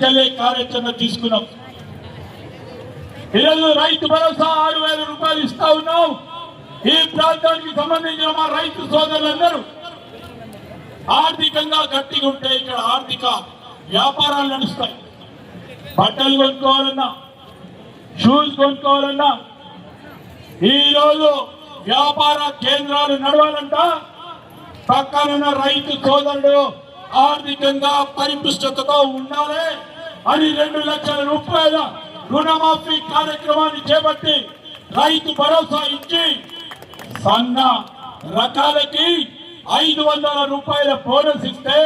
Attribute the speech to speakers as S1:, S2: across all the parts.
S1: తీసుకెళ్ళే కార్యాచరణ తీసుకున్నాం. ఈరోజు రైతు భరోసా ఆరు వేల రూపాయలు ఇస్తా ఉన్నాం. ఈ ప్రాంతానికి సంబంధించిన మా రైతు సోదరులందరూ ఆర్థికంగా గట్టిగా ఉంటే ఇక్కడ ఆర్థిక వ్యాపారాలు నడుస్తాయి. బట్టలు కొనుక్కోవాలన్నా షూస్ కొనుక్కోవాలన్నా ఈ రోజు వ్యాపార కేంద్రాలు నడవాలంట. పక్కనున్న రైతు సోదరుడు ఆర్థికంగా పరిపుష్టతతో ఉండాలి. అది రెండు లక్షల రూపాయల రుణమాఫీ కార్యక్రమాన్ని చేపట్టి రైతు భరోసా ఇచ్చి సన్న రకాలకి ఐదు వందల రూపాయల బోనస్ ఇస్తే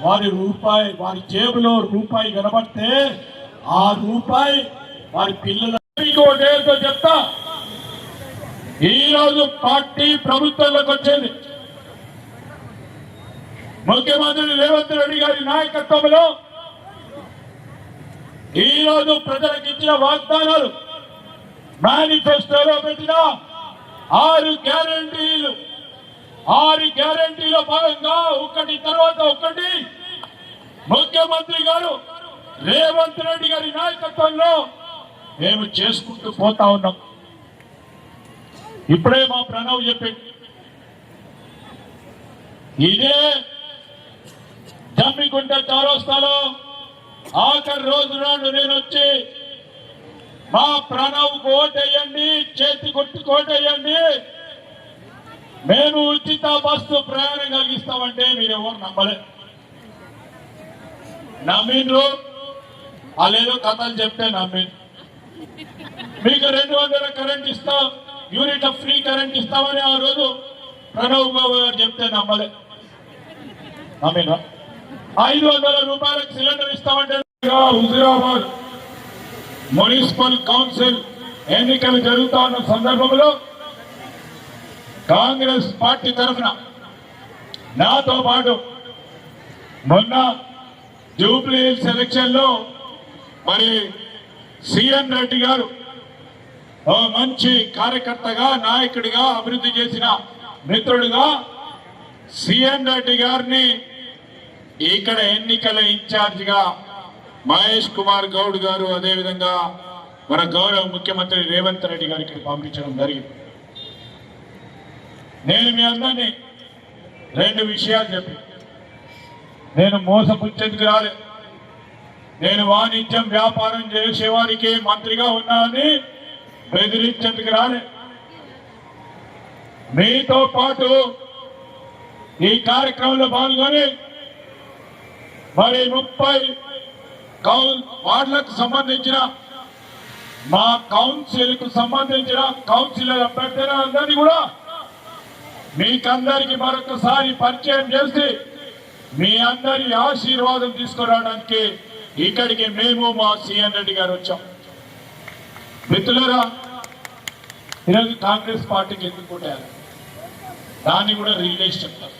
S1: వారి రూపాయి వారి జేబులో రూపాయి కనబడితే ఆ రూపాయి వారి పిల్లల మీకు చెప్తా. ఈ రోజు పార్టీ ప్రభుత్వంలోకి వచ్చింది. ముఖ్యమంత్రి రేవంత్ రెడ్డి గారి నాయకత్వంలో ఈ రోజు ప్రజలకు ఇచ్చిన వాగ్దానాలు మేనిఫెస్టోలో పెట్టిన ఆరు గ్యారంటీలు. ఆరు గ్యారంటీలో భాగంగా ఒకటి తర్వాత ఒకటి ముఖ్యమంత్రి గారు రేవంత్ రెడ్డి గారి నాయకత్వంలో మేము చేసుకుంటూ పోతా ఉన్నాం. ఇప్పుడే మా ప్రణవ్ చెప్పింది ఇదే జమ్మికుంట చౌరస్తాలో ఆఖరి రోజు నాడు నేను వచ్చి మా ప్రణవ్ కోటేయండి చేతి కొట్టి కోటేయండి మేము ఉచిత బస్సు ప్రయాణం కలిగిస్తామంటే మీరు ఎవరు నమ్మలే. నమ్మిండ్రు? వాళ్ళేదో కథలు చెప్తే నమ్మిండ్రు మీకు రెండు వందల కరెంట్ ఇస్తాం యూనిట్ ఆఫ్ ఫ్రీ కరెంట్ ఇస్తామని ఆ రోజు ప్రణవ్ బాబు గారు చెప్తే నమ్మలే. నమ్మినా ఐదు వందల రూపాయలకు సిలిండర్ ఇస్తామంటే హుజురాబాద్ మున్సిపల్ కౌన్సిల్ ఎన్నికలు జరుగుతా ఉన్న సందర్భంలో కాంగ్రెస్ పార్టీ తరఫున నాతో పాటు మొన్న జూబ్లీ సెలక్షన్లో మరి సిఎన్ రెడ్డి గారు మంచి కార్యకర్తగా నాయకుడిగా అభివృద్ధి చేసిన మిత్రుడిగా సిఎన్ రెడ్డి గారిని ఇక్కడ ఎన్నికల ఇన్ఛార్జిగా మహేష్ కుమార్ గౌడ్ గారు అదేవిధంగా మన గౌరవ ముఖ్యమంత్రి రేవంత్ రెడ్డి గారికి ఇక్కడ పంపించడం జరిగింది. నేను మీ అందరినీ రెండు విషయాలు చెప్పి నేను మోసపుచ్చేందుకు రాలే. నేను వాణిజ్యం వ్యాపారం చేసేవారికి మంత్రిగా ఉన్నానని బెదిరించేందుకు రాలే. మీతో పాటు ఈ కార్యక్రమంలో పాల్గొని మరి ముప్పై కౌన్ వార్డులకు సంబంధించిన మా కౌన్సిల్కు సంబంధించిన కౌన్సిలర్ అభ్యర్థులందరినీ కూడా మీకందరికి మరొకసారి పరిచయం చేసి మీ అందరి ఆశీర్వాదం తీసుకురావడానికి ఇక్కడికి మేము మా సీఎన్ రెడ్డి గారు వచ్చాం. మిత్రులరా ఈరోజు కాంగ్రెస్ పార్టీకి ఎందుకు దాన్ని కూడా రిలీజ్ చెప్తారు.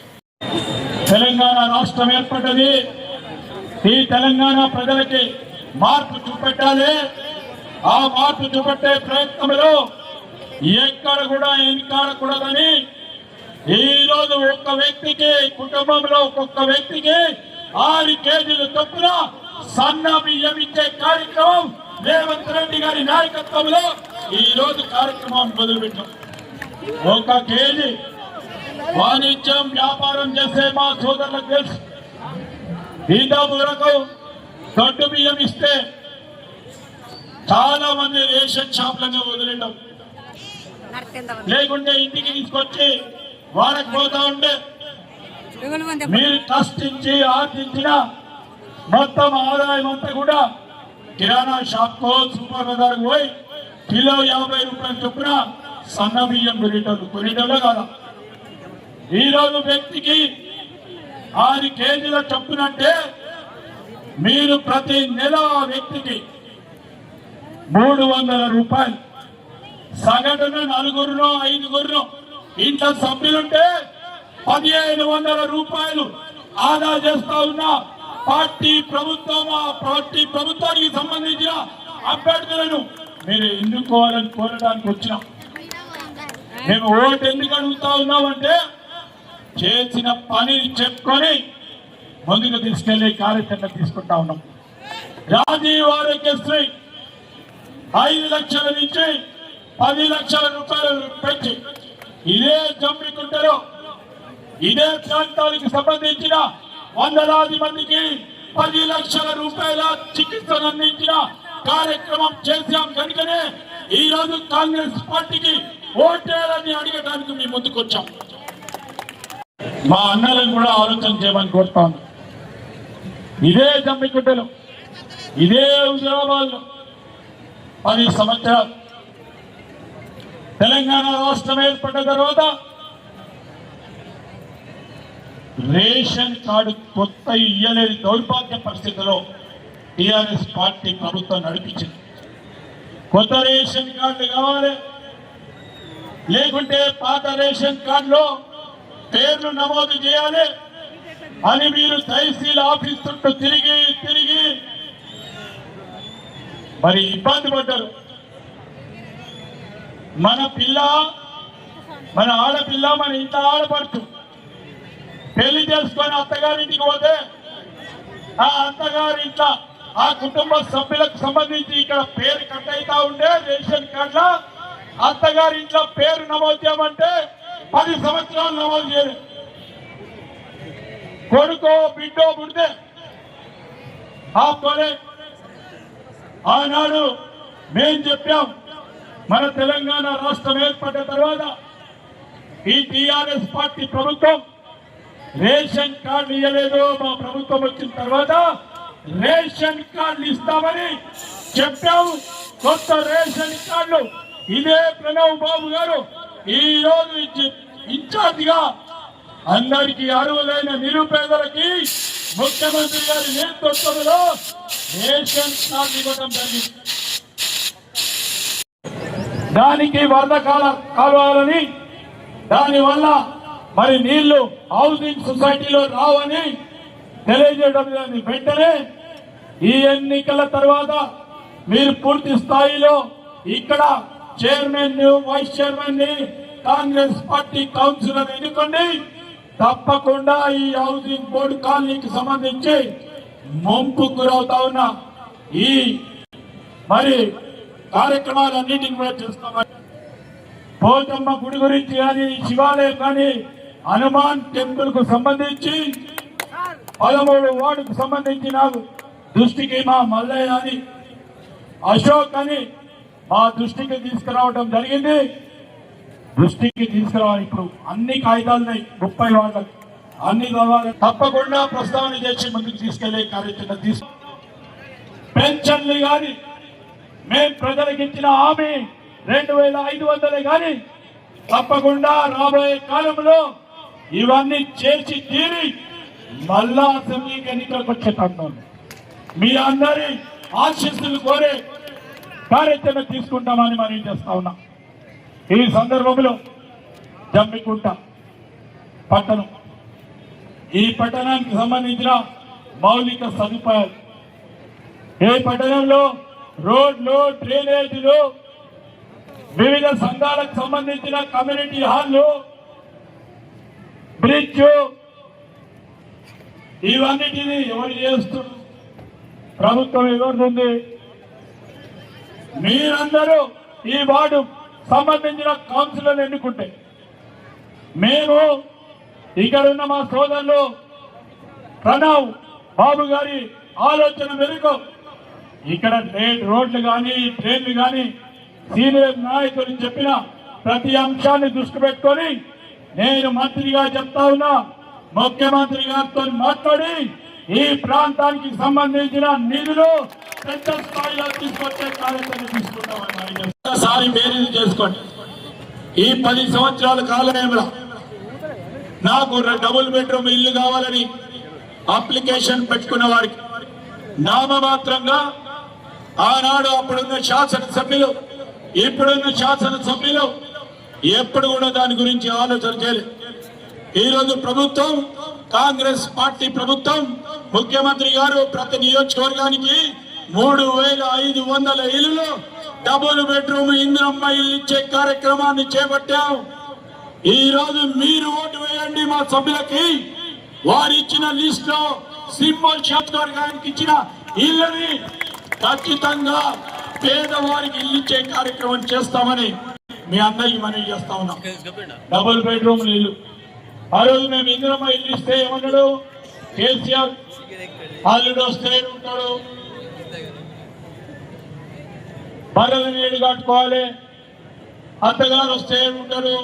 S1: తెలంగాణ రాష్ట్రం ఏర్పడ్డది. ఈ తెలంగాణ ప్రజలకి మార్పు చూపెట్టాలి. ఆ మార్పు చూపెట్టే ప్రయత్నంలో ఎక్కడ కూడా ఎన్నికాడకూడదని ఈ రోజు ఒక్క వ్యక్తికి కుటుంబంలో ఒక్కొక్క వ్యక్తికి ఆరు కేజీలు తప్పున సన్న బియ్యం ఇచ్చే కార్యక్రమం రేవంత్ రెడ్డి గారి నాయకత్వంలో ఈ రోజు కార్యక్రమం మొదలుపెట్టాం. ఒక కేజీ వాణిజ్యం వ్యాపారం చేసే మా సోదరులకు తెలుసు. బీదాపురకు దొడ్డు బియ్యం ఇస్తే చాలా మంది రేషన్ షాప్లను వదిలేయడం లేకుంటే ఇంటికి తీసుకొచ్చి వాడకు పోతా ఉండే మీరు కష్టించి ఆర్థించిన మొత్తం ఆదాయం అంతా కూడా కిరాణా షాప్ కో సూపర్ బజార్ పోయి కిలో యాభై రూపాయలు చొప్పున సన్న బియ్యం కొనేటోళ్ళు. కొనేటోళ్ళు కదా. ఈరోజు వ్యక్తికి ఆరు కేజీల చొప్పునంటే మీరు ప్రతి నెల ఆ వ్యక్తికి మూడు వందల రూపాయలు. సగటున నలుగురునో ఐదుగురునో ఇంట్లో సభ్యులుంటే పదిహేను వందల రూపాయలు ఆదా చేస్తా ఉన్న పార్టీ ప్రభుత్వం ఆ పార్టీ ప్రభుత్వానికి సంబంధించిన అభ్యర్థులను మీరు ఎన్నుకోవాలని కోరడానికి వచ్చినాం. మేము ఓటు ఎందుకు అడుగుతా ఉన్నామంటే చేసిన పనిని చెప్పుకొని ముందుకు తీసుకెళ్ళే కార్యక్రమం తీసుకుంటా ఉన్నాం. రాజీవ్ ఆరోగ్యశ్రీ ఐదు లక్షల నుంచి పది లక్షల రూపాయలు పెంచి ఇదే జమ్మికుంటలో ఇదే ప్రాంతానికి సంబంధించిన వందలాది మందికి పది లక్షల రూపాయల చికిత్సను అందించిన కార్యక్రమం చేశాం. కనుకనే ఈ రోజు కాంగ్రెస్ పార్టీకి ఓటేయాలని అడగడానికి మేము ముందుకు వచ్చాం మా అన్నలను కూడా ఆలోచన చేయమని కోరుతాను ఇదే జమ్మికుంటలో ఇదే ఉద్యోగాలు పది సంవత్సరాలు. తెలంగాణ రాష్ట్రం ఏర్పడ్డ తర్వాత రేషన్ కార్డు కొత్త ఇయ్యలేని దౌర్భాగ్య పరిస్థితిలో టిఆర్ఎస్ పార్టీ ప్రభుత్వం నడిపించింది. కొత్త రేషన్ కార్డు కావాలి లేకుంటే పాత రేషన్ కార్డులో పేర్లు నమోదు చేయాలి అని మీరు తహసీల్ ఆఫీస్ చుట్టూ తిరిగి తిరిగి మరి ఇబ్బంది పడ్డారు. మన పిల్ల మన ఆడపిల్ల మన ఇంత ఆడపడుతు పెళ్ళి చేసుకొని అత్తగారింటికి పోతే ఆ అత్తగారి ఇంట్లో ఆ కుటుంబ సభ్యులకు సంబంధించి ఇక్కడ పేరు కట్ అవుతా ఉండే రేషన్ కార్డులో అత్తగారి ఇంట్లో పేరు నమోదు చేయమంటే పది సంవత్సరాలు నమోదు చేయలేదు కొడుకో బిడ్డో పుడితే ఆపుకోలే ఆనాడు మేం చెప్పాం మన తెలంగాణ రాష్ట్రం ఏర్పడ్డ తర్వాత ఈ టీఆర్ఎస్ పార్టీ ప్రభుత్వం రేషన్ కార్డు ఇవ్వలేదు మా ప్రభుత్వం వచ్చిన తర్వాత రేషన్ కార్డులు ఇస్తామని చెప్పాము కొత్త రేషన్ కార్డులు. ఇదే ప్రణవ్ బాబు గారు ఈ రోజు ఇచ్చి- ఇన్ఛార్జిగా అందరికీ అర్హులైన నిరుపేదలకి ముఖ్యమంత్రి గారి నేతృత్వంలో రేషన్ కార్డు ఇవ్వడం జరిగింది. దానికి వరద కాల కాలువాలని దానివల్ల మరి నీళ్ళు హౌసింగ్ సొసైటీలో రావని తెలియజేయడం వెంటనే ఈ ఎన్నికల తర్వాత మీరు పూర్తి స్థాయిలో ఇక్కడ చైర్మన్ వైస్ చైర్మన్ని కాంగ్రెస్ పార్టీ కౌన్సిలర్ ఎన్నుకోండి. తప్పకుండా ఈ హౌసింగ్ బోర్డు కాలనీకి సంబంధించి ముంపు గురవుతా ఉన్న. ఈ మరి కార్యక్రమాలన్నింటినీ కూడా చూస్తామని. పోతమ్మ గుడి గురించి కానీ శివాలయం కానీ హనుమాన్ టెంపుల్కు సంబంధించి పదమూడు వార్డుకు సంబంధించి నాకు దృష్టికి మా మల్లయ్య అని అశోక్ అని మా దృష్టికి తీసుకురావడం జరిగింది. దృష్టికి తీసుకురావాలి. ఇప్పుడు అన్ని కాగితాలు ఉన్నాయి ముప్పై వాళ్ళకి అన్ని కావాలి తప్పకుండా ప్రస్తావన చేసి ముందుకు తీసుకెళ్ళే కార్యక్రమం తీసుకు పెన్షన్లు కానీ మేం ప్రజలకు ఇచ్చిన హామీ రెండు వేల ఐదు వందలే కానీ తప్పకుండా రాబోయే కాలంలో ఇవన్నీ చేర్చి తీరి మళ్ళా అసెంబ్లీకి ఎన్నికలకు వచ్చేటన్నాను మీ అందరి ఆశీస్సులు కోరే కార్యాచరణ తీసుకుంటామని మనం చేస్తా ఉన్నాం. ఈ సందర్భంలో జమ్మికుంట పట్టణం. ఈ పట్టణానికి సంబంధించిన మౌలిక సదుపాయాలు. ఏ పట్టణంలో రోడ్లు డ్రైనేజీలు వివిధ సంఘాలకు సంబంధించిన కమ్యూనిటీ హాల్లు బ్రిడ్జ్ ఇవన్నిటిని ఎవరు చేస్తున్నారు? ప్రభుత్వం ఎవరుంది మీరందరూ ఈ వార్డు సంబంధించిన కౌన్సిలర్లు ఎన్నుకుంటే. మేము ఇక్కడ ఉన్న మా సోదరులు ప్రణవ్ బాబు గారి ఆలోచన మేరకు ఇక్కడ రోడ్లు కానీ ట్రైన్లు కానీ సీనియర్ నాయకులు చెప్పిన ప్రతి అంశాన్ని దృష్టి పెట్టుకొని నేను మంత్రిగా చెప్తా ఉన్నా ముఖ్యమంత్రి గారితో మాట్లాడి ఈ ప్రాంతానికి సంబంధించిన నిధులు పెద్ద స్థాయిలో తీసుకొచ్చే కార్యక్రమం తీసుకుంటామని మేనేజ్ చేసుకోండి. ఈ పది సంవత్సరాల కాలంలో నాకు డబుల్ బెడ్రూమ్ ఇల్లు కావాలని అప్లికేషన్ పెట్టుకున్న వారికి నామమాత్రంగా ఆనాడు అప్పుడున్న శాసనసభ్యులు ఇప్పుడున్న శాసనసభ్యులు ఎప్పుడు కూడా దాని గురించి ఆలోచన చేయలేదు. ఈ రోజు ప్రభుత్వం కాంగ్రెస్ పార్టీ ప్రభుత్వం ముఖ్యమంత్రి గారు ప్రతి నియోజకవర్గానికి మూడు వేల ఐదు వందల ఇల్లులు డబుల్ బెడ్రూమ్ ఇందిరమ్మ ఇల్లు ఇచ్చే కార్యక్రమాన్ని చేపట్టాం. ఈ రోజు మీరు ఓటు వేయండి మా సభ్యులకి. వారు ఇచ్చిన లిస్ట్లో సింబల్ గారికి ఇచ్చిన ఇల్లుని ఖచ్చితంగా పేదవారికి ఇల్లు ఇచ్చే కార్యక్రమం చేస్తామని మీ అందరికి మనవి చేస్తా ఉన్నాం. డబుల్ బెడ్రూమ్ ఇల్లు. ఆ రోజు మేము ఇందిరమ్మ ఇల్లు ఇస్తే ఏమన్నాడు? కేసీఆర్ అల్లుడు వస్తే ఉంటాడు. బర్రెల నీళ్ళు కట్టుకోవాలి అత్తగారు వస్తే ఉంటారు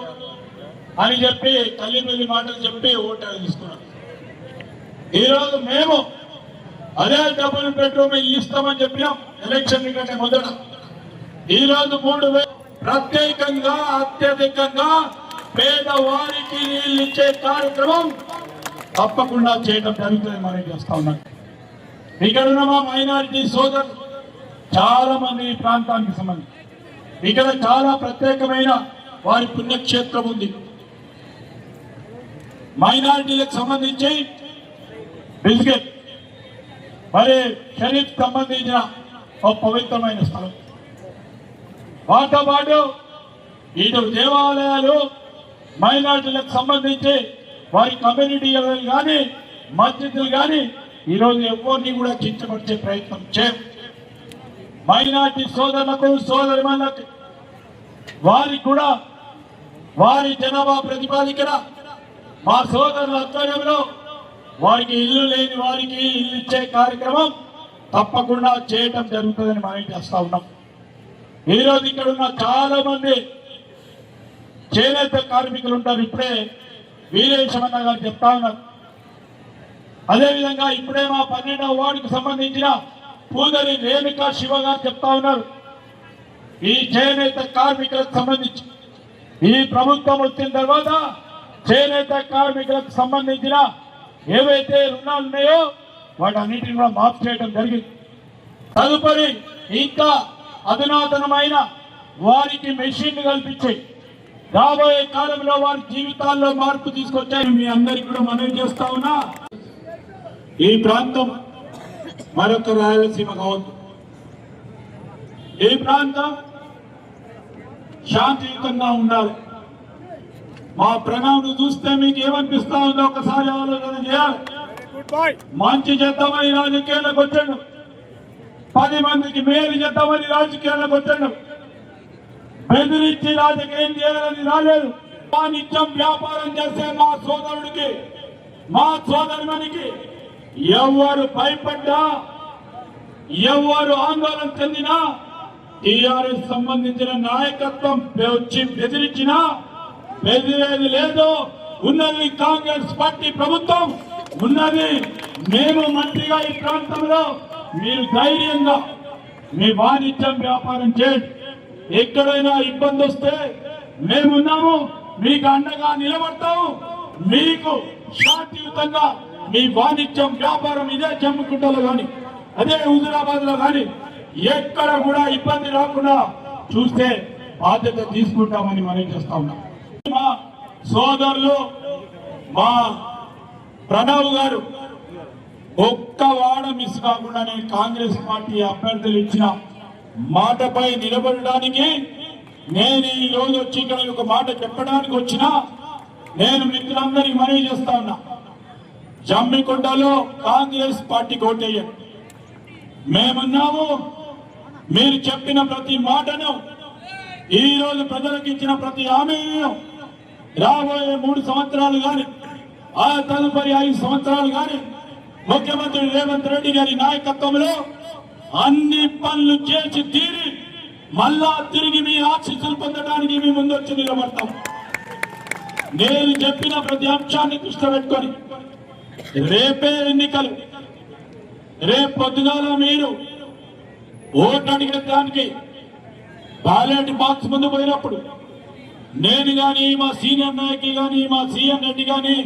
S1: అని చెప్పి తల్లిపల్లి మాటలు చెప్పి ఓటాలు తీసుకున్నాం ఈరోజు మేము అదే డబుల్ పెట్టు ఇల్లు ఇస్తామని చెప్పినాం. ఎలక్షన్ కంటే మొదట. ఈరోజు మూడు ప్రత్యేకంగా అత్యధికంగా పేదవారికి నీళ్ళు ఇచ్చే కార్యక్రమం తప్పకుండా చేయడం జరుగుతుంది మనం చేస్తా ఉన్నాం. ఇక్కడ ఉన్న మా మైనారిటీ సోదరు చాలా మంది ఈ ప్రాంతానికి సంబంధించి. ఇక్కడ చాలా ప్రత్యేకమైన వారి పుణ్యక్షేత్రం ఉంది. మైనారిటీలకు సంబంధించి బిస్కెట్ మరి షరీఫ్ సంబంధించిన ఒక పవిత్రమైన స్థలం. వాటితో పాటు ఇటు దేవాలయాలు మైనార్టీలకు సంబంధించి వారి కమ్యూనిటీలు కానీ మస్జిద్లు కానీ ఈరోజు ఎవరిని కూడా కించపరిచే ప్రయత్నం చేయం. మైనార్టీ సోదరులకు సోదరిమణులకు వారికి కూడా వారి జనాభా ప్రతిపాదికన మా సోదరుల ఆధ్వర్యంలో వారికి ఇల్లు లేని వారికి ఇల్లు ఇచ్చే కార్యక్రమం తప్పకుండా చేయటం జరుగుతుందని మనం చేస్తా ఉన్నాం. ఈరోజు ఇక్కడ ఉన్న చాలా మంది చేనేత కార్మికులు ఉంటారు ఇప్పుడే వీరేశమన్న గారు చెప్తా ఉన్నారు. అదేవిధంగా ఇప్పుడే మా పన్నెండవ వార్డుకు సంబంధించిన పూదరి రేణుకా శివ గారు చెప్తా ఉన్నారు. ఈ చేనేత కార్మికులకు సంబంధించి. ఈ ప్రభుత్వం వచ్చిన తర్వాత చేనేత కార్మికులకు సంబంధించిన ఏవైతే రుణాలు ఉన్నాయో వాటన్నిటిని కూడా మాఫ్ చేయడం జరిగింది. తదుపరి ఇంకా అధునాతనమైన వారికి మెషిన్లు కల్పించాయి. రాబోయే కాలంలో వారి జీవితాల్లో మార్పు తీసుకొచ్చాయి మీ అందరికి కూడా మనవి చేస్తా ఉన్నా. ఈ ప్రాంతం మరొక రాయలసీమ కావద్దు ఈ ప్రాంతం శాంతియుతంగా ఉండాలి. మా ప్రణాళిక చూస్తే మీకు ఏమనిపిస్తా ఉందో ఒకసారి ఆలోచన చేయాలి. మంచి చేద్దామని రాజకీయాలకు వచ్చాడు. పది మందికి మేలు చేద్దామని రాజకీయాలకు వచ్చాడు. బెదిరించి రాజకీయం చేయాలని రాలేదు. మా నిత్యం వ్యాపారం చేసే మా సోదరుడికి మా సోదరునికి ఎవరు భయపడ్డా ఎవరు ఆందోళన చెందినా టిఆర్ఎస్ సంబంధించిన నాయకత్వం వచ్చి బెదిరించినా బెదిరేది లేదు. ఉన్నది కాంగ్రెస్ పార్టీ ప్రభుత్వం ఉన్నది మేము మంత్రిగా ఈ ప్రాంతంలో. మీరు ధైర్యంగా మీ వాణిజ్యం వ్యాపారం చేయండి. ఎక్కడైనా ఇబ్బంది వస్తే మేమున్నాము మీకు అండగా నిలబడతాము మీకు శాంతియుతంగా మీ వాణిజ్యం వ్యాపారం ఇదే జమ్మికుంటలో కానీ అదే హుజురాబాద్లో కానీ ఎక్కడ కూడా ఇబ్బంది రాకుండా చూస్తే బాధ్యత తీసుకుంటామని మనం చేస్తా ఉన్నాం. మా సోదరులు మా ప్రణవ్ గారు ఒక్క వాడ మిస్ కాకుండా నేను కాంగ్రెస్ పార్టీ అభ్యర్థులు ఇచ్చిన మాటపై నిలబడడానికి నేను ఈ రోజు వచ్చి ఇక్కడ ఒక మాట చెప్పడానికి వచ్చిన నేను మిత్రులందరికీ మనవి చేస్తా ఉన్నా. జమ్మికొండలో కాంగ్రెస్ పార్టీ కోటేయండి మేమున్నాము మీరు చెప్పిన ప్రతి మాటను ఈ రోజు ప్రజలకు ఇచ్చిన ప్రతి హామీను రాబోయే మూడు సంవత్సరాలు కానీ ఆ తదుపరి ఐదు సంవత్సరాలు కానీ ముఖ్యమంత్రి రేవంత్ రెడ్డి గారి నాయకత్వంలో అన్ని పనులు చేసి తీరి మళ్ళా తిరిగి మీ ఆశీస్సులు పొందడానికి మీ ముందు వచ్చి నిలబడతాం. నేను చెప్పిన ప్రతి అంశాన్ని దృష్టి పెట్టుకొని రేపే ఎన్నికలు. రేపు పొద్దుగాల మీరు ఓటు అడిగిన దానికి బ్యాలెట్ బాక్స్ ముందు పోయినప్పుడు నేను కానీ మా సీనియర్ నాయకి కానీ మా సీఎం రెడ్డి కానీ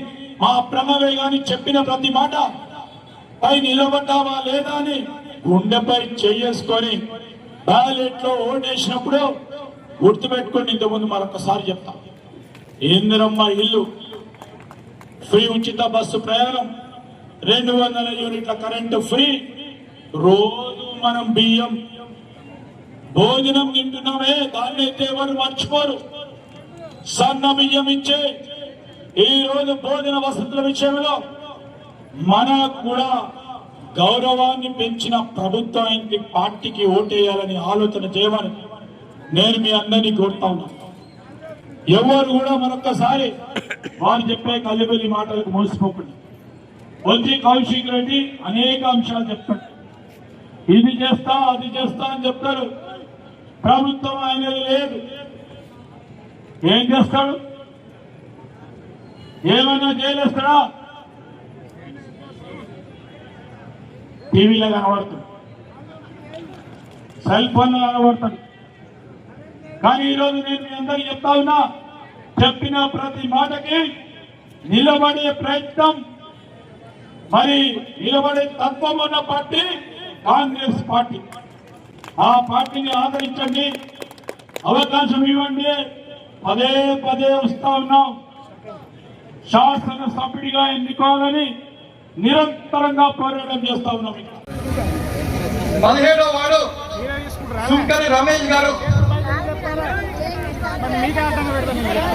S1: మా ప్రణవే కానీ చెప్పిన ప్రతి మాట పై నిలబడ్డావా లేదా అని గుండెపై చేసుకొని బ్యాలెట్లో ఓటేసినప్పుడు గుర్తుపెట్టుకోండి ఇంతకుముందు మరొకసారి చెప్తా. ఇందిరమ్మ ఇల్లు? ఫ్రీ ఉచిత బస్సు ప్రయాణం రెండు వందల యూనిట్ల కరెంటు ఫ్రీ. రోజు మనం బియ్యం భోజనం తింటున్నామే దాన్ని అయితే ఎవరు మర్చిపోరు. సన్న బియ్యం ఇచ్చే ఈ రోజు భోజన వసతుల విషయంలో మనకు కూడా గౌరవాన్ని పెంచిన ప్రభుత్వానికి పార్టీకి ఓటేయాలని ఆలోచన చేయమని నేను మీ అందరినీ కోరుతా ఉన్నా. ఎవరు కూడా మరొక్కసారి వారు చెప్పే కల్లిబెల్లి మాటలకు మోసిపోకుండా. మంత్రి కౌశిక్ రెడ్డి అనేక అంశాలు చెప్తాడు ఇది చేస్తా అది చేస్తా అని చెప్తారు ప్రభుత్వం అనేది లేదు. ఏం చేస్తాడు? ఏమైనా చేయలేస్తాడా టీవీలో కనబడుతుంది. సెల్ ఫోన్లో కనబడుతుంది. కానీ ఈరోజు నేను మీ అందరికీ చెప్తా ఉన్నా చెప్పిన ప్రతి మాటకి నిలబడే ప్రయత్నం మరి నిలబడే తత్వం ఉన్న పార్టీ కాంగ్రెస్ పార్టీ. ఆ పార్టీని ఆదరించండి అవకాశం ఇవ్వండి పదే పదే వస్తా ఉన్నాం. శాసన సభ్యుడిగా ఎన్నుకోవాలని నిరంతరంగా పోరాటం చేస్తా ఉన్నాం
S2: పదిహేడో వాడు సుంకరి రమేష్ గారు
S1: కనబడతారు.